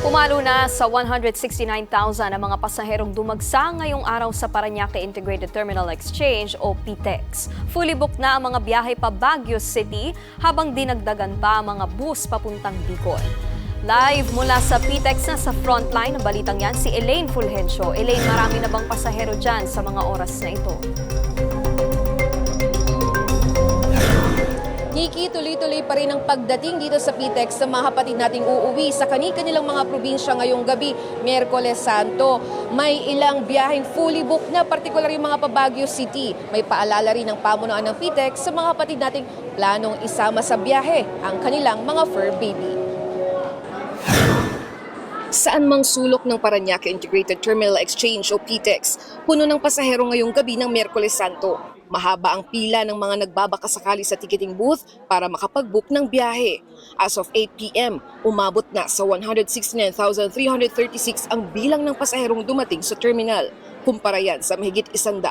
Pumalo na sa 169,000 ang mga pasaherong dumagsa ngayong araw sa Paranaque Integrated Terminal Exchange o PTEX. Fully booked na ang mga biyahe pa Baguio City habang dinagdagan pa ang mga bus papuntang Bicol. Live mula sa PTEX na sa frontline ng balitang yan si Elaine Fulgencio. Elaine, marami na bang pasahero dyan sa mga oras na ito? Nikki, tuloy-tuloy pa rin ang pagdating dito sa PTEX sa mga kapatid nating uuwi sa kani-kanilang mga probinsya ngayong gabi, Miyerkules Santo. May ilang biyaheng fully booked na, partikular yung mga pa City. May paalala rin ng pamunuan ng PTEX sa mga kapatid nating planong isama sa biyahe ang kanilang mga fur baby. Saan mang sulok ng Paranaque Integrated Terminal Exchange o PTEX, puno ng pasahero ngayong gabi ng Miyerkules Santo. Mahaba ang pila ng mga nagbabakasakali sa ticketing booth para makapag-book ng biyahe. As of 8 p.m., umabot na sa 169,336 ang bilang ng pasaherong dumating sa terminal. Kumpara yan sa mahigit 103,000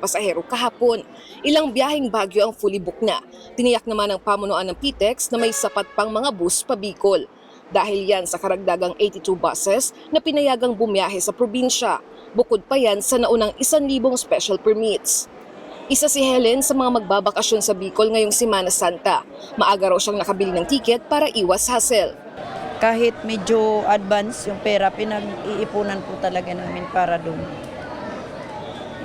pasahero kahapon. Ilang biyaheng Baguio ang fully book na. Tiniyak naman ng pamunuan ng PTEX na may sapat pang mga bus pa. Dahil yan sa karagdagang 82 buses na pinayagang bumiyahe sa probinsya. Bukod pa yan sa naunang 1,000 special permits. Isa si Helen sa mga magbabakasyon sa Bicol ngayong Semana Santa. Maaga raw siyang nakabili ng tiket para iwas hassle. kahit medyo advance yung pera, pinag-iipunan po talaga namin para doon.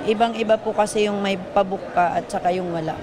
Ibang-iba po kasi yung may pabook ka at saka yung wala.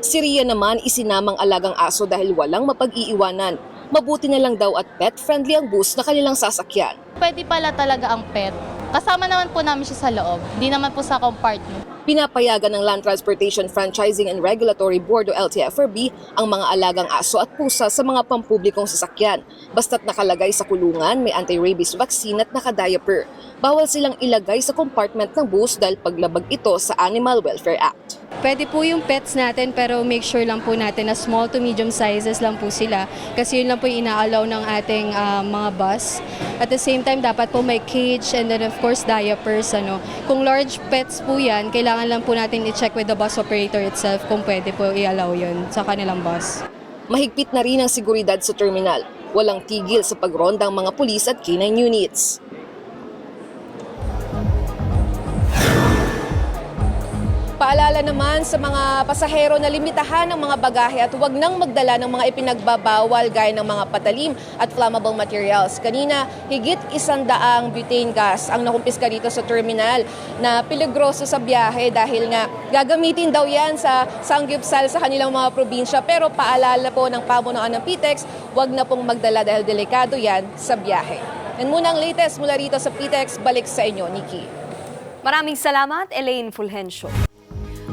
Si Ria naman isinamang alagang aso dahil walang mapag-iiwanan. Mabuti na lang daw at pet-friendly ang bus na kanilang sasakyan. Pwede pala talaga ang pet. Kasama naman po namin siya sa loob. Di naman po sa compartment. Pinapayagan ng Land Transportation Franchising and Regulatory Board o LTFRB ang mga alagang aso at pusa sa mga pampublikong sasakyan. Basta't nakalagay sa kulungan, may anti-rabies vaccine at nakadiaper. Bawal silang ilagay sa compartment ng bus dahil paglabag ito sa Animal Welfare Act. Pwede po yung pets natin pero make sure lang po natin na small to medium sizes lang po sila kasi yun lang po yung inaalaw ng ating ah, mga bus. At the same time, dapat po may cage and then of course diapers. Ano. Kung large pets po yan, kailangan lang po natin i-check with the bus operator itself kung pwede po i-allow yun sa kanilang bus. Mahigpit na rin ang seguridad sa terminal. Walang tigil sa pagronda ang mga pulis at K-9 units. Paalala naman sa mga pasahero na limitahan ng mga bagahe at huwag nang magdala ng mga ipinagbabawal gaya ng mga patalim at flammable materials. Kanina, higit isandaang butane gas ang nakumpiska dito sa terminal na peligroso sa biyahe dahil nga gagamitin daw yan sa sanggipsal sa kanilang mga probinsya. Pero paalala po ng pamunuan ng PTEX, huwag na pong magdala dahil delikado yan sa biyahe. Yan muna ang latest mula rito sa PTEX. Balik sa inyo, Nikki. Maraming salamat, Elaine Fulgencio.